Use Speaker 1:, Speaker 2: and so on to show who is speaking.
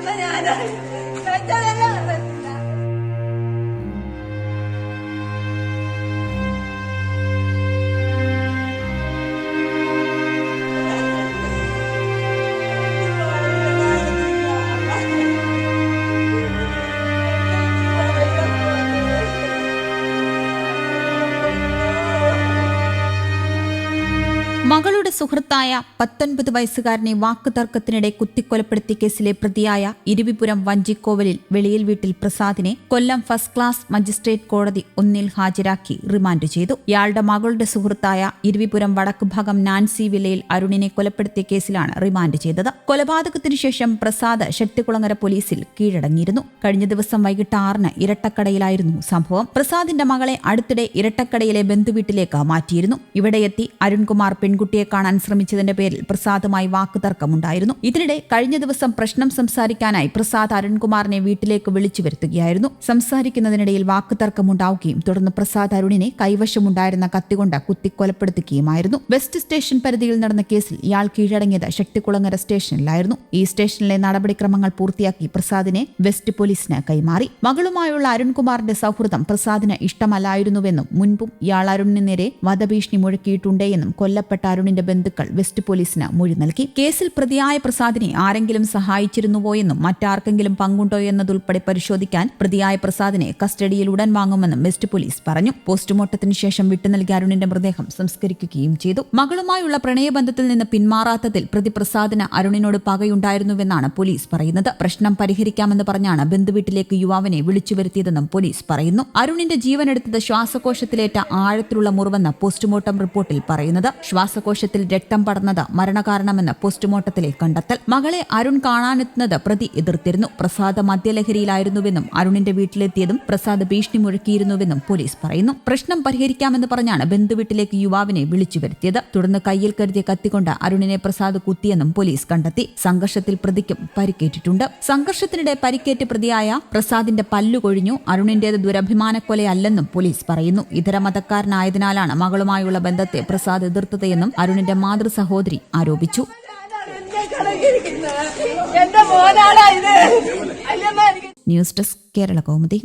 Speaker 1: അന്ന് ഞാൻ
Speaker 2: മകളുടെ സുഹൃത്തായ പത്തൊൻപത് വയസ്സുകാരനെ വാക്കുതർക്കത്തിനിടെ കുത്തിക്കൊലപ്പെടുത്തിയ കേസിലെ പ്രതിയായ ഇരുവിപുരം വഞ്ചിക്കോവലിൽ വെളിയിൽ വീട്ടിൽ പ്രസാദിനെ കൊല്ലം ഫസ്റ്റ് ക്ലാസ് മജിസ്ട്രേറ്റ് കോടതി ഒന്നിൽ ഹാജരാക്കി റിമാൻഡ് ചെയ്തു. ഇയാളുടെ മകളുടെ സുഹൃത്തായ ഇരുവിപുരം വടക്കുഭാഗം നാൻസി വില്ലയിൽ അരുണിനെ കൊലപ്പെടുത്തിയ കേസിലാണ് റിമാൻഡ് ചെയ്തത്. കൊലപാതകത്തിനു ശേഷം പ്രസാദ് ശക്തികുളങ്ങര പോലീസിൽ കീഴടങ്ങിയിരുന്നു. കഴിഞ്ഞ ദിവസം വൈകിട്ട് ആറിന് ഇരട്ടക്കടയിലായിരുന്നു സംഭവം. പ്രസാദിന്റെ മകളെ അടുത്തിടെ ഇരട്ടക്കടയിലെ ബന്ധുവീട്ടിലേക്ക് മാറ്റിയിരുന്നു. ഇവിടെയെത്തി അരുൺകുമാർ പെൺകുട്ടിയെ കാണാൻ ശ്രമിച്ചതിന്റെ പേരിൽ പ്രസാദുമായി വാക്കുതർക്കമുണ്ടായിരുന്നു. ഇതിനിടെ കഴിഞ്ഞ ദിവസം പ്രശ്നം സംസാരിക്കാനായി പ്രസാദ് അരുൺകുമാറിനെ വീട്ടിലേക്ക് വിളിച്ചു വരുത്തുകയായിരുന്നു. സംസാരിക്കുന്നതിനിടയിൽ വാക്കുതർക്കമുണ്ടാവുകയും തുടർന്ന് പ്രസാദ് അരുണിനെ കൈവശമുണ്ടായിരുന്ന കത്തികൊണ്ട് കുത്തിക്കൊലപ്പെടുത്തുകയുമായിരുന്നു. വെസ്റ്റ് സ്റ്റേഷൻ പരിധിയിൽ നടന്ന കേസിൽ ഇയാൾ കീഴടങ്ങിയത് ശക്തികുളങ്ങര സ്റ്റേഷനിലായിരുന്നു. ഈ സ്റ്റേഷനിലെ നടപടിക്രമങ്ങൾ പൂർത്തിയാക്കി പ്രസാദിനെ വെസ്റ്റ് പോലീസിന് കൈമാറി. മകളുമായുള്ള അരുൺകുമാറിന്റെ സൗഹൃദം പ്രസാദിന് ഇഷ്ടമല്ലായിരുന്നുവെന്നും മുൻപും ഇയാൾ അരുണിന് നേരെ വധഭീഷണി മുഴക്കിയിട്ടുണ്ടെന്നും കൊല്ലപ്പെട്ട അരുണിന്റെ ബന്ധുക്കൾ വെസ്റ്റ് പോലീസിന് മൊഴി നൽകി. കേസിൽ പ്രതിയായ പ്രസാദിനെ ആരെങ്കിലും സഹായിച്ചിരുന്നുവോ എന്നും മറ്റാർക്കെങ്കിലും പങ്കുണ്ടോ എന്നതുൾപ്പെടെ പരിശോധിക്കാൻ പ്രതിയായ പ്രസാദിനെ കസ്റ്റഡിയിൽ ഉടൻ വാങ്ങുമെന്നും വെസ്റ്റ് പോലീസ് പറഞ്ഞു. പോസ്റ്റ്മോർട്ടത്തിന് ശേഷം വിട്ടുനൽകിയ അരുണിന്റെ മൃതദേഹം സംസ്കരിക്കുകയും ചെയ്തു. മകളുമായുള്ള പ്രണയബന്ധത്തിൽ നിന്ന് പിന്മാറാത്തതിൽ പ്രതി പ്രസാദിന് അരുണിനോട് പകയുണ്ടായിരുന്നുവെന്നാണ് പോലീസ് പറയുന്നത്. പ്രശ്നം പരിഹരിക്കാമെന്ന് പറഞ്ഞാണ് ബന്ധുവീട്ടിലേക്ക് യുവാവിനെ വിളിച്ചു വരുത്തിയതെന്നും പോലീസ് പറയുന്നു. അരുണിന്റെ ജീവനെടുത്തത് ശ്വാസകോശത്തിലേറ്റ ആഴത്തിലുള്ള മുറിവെന്ന് പോസ്റ്റ്മോർട്ടം റിപ്പോർട്ടിൽ പറയുന്നത്. ശ്വാസകോശത്തിൽ രക്തം പടർന്നത് മരണകാരണമെന്ന് പോസ്റ്റ്മോർട്ടത്തിലെ കണ്ടെത്തൽ. മകളെ അരുൺ കാണാനെത്തുന്നത് പ്രതി എതിർത്തിരുന്നു. പ്രസാദ് മദ്യലഹരിയിലായിരുന്നുവെന്നും അരുണിന്റെ വീട്ടിലെത്തിയതും പ്രസാദ് ഭീഷണി മുഴക്കിയിരുന്നുവെന്നും പോലീസ് പറയുന്നു. പ്രശ്നം പരിഹരിക്കാമെന്ന് പറഞ്ഞാണ് ബന്ധുവീട്ടിലേക്ക് യുവാവിനെ വിളിച്ചു വരുത്തിയത്. തുടർന്ന് കയ്യിൽ കരുതിയ കത്തിക്കൊണ്ട് അരുണിനെ പ്രസാദ് കുത്തിയെന്നും പോലീസ് കണ്ടെത്തി. സംഘർഷത്തിൽ പ്രതിക്കും പരിക്കേറ്റിട്ടുണ്ട്. സംഘർഷത്തിനിടെ പരിക്കേറ്റ് പ്രതിയായ പ്രസാദിന്റെ പല്ലു കൊഴിഞ്ഞു. അരുണിന്റേത് ദുരഭിമാനക്കൊലയല്ലെന്നും പോലീസ് പറയുന്നു. ഇതര മതക്കാരനായതിനാലാണ് മകളുമായുള്ള ബന്ധത്തെ പ്രസാദ് എതിർത്തതെന്നും അരുണിന്റെ മാതൃ സഹോദരി ആരോപിച്ചു ന്യൂസ് ഡെസ്ക് കേരള കൗമുദി.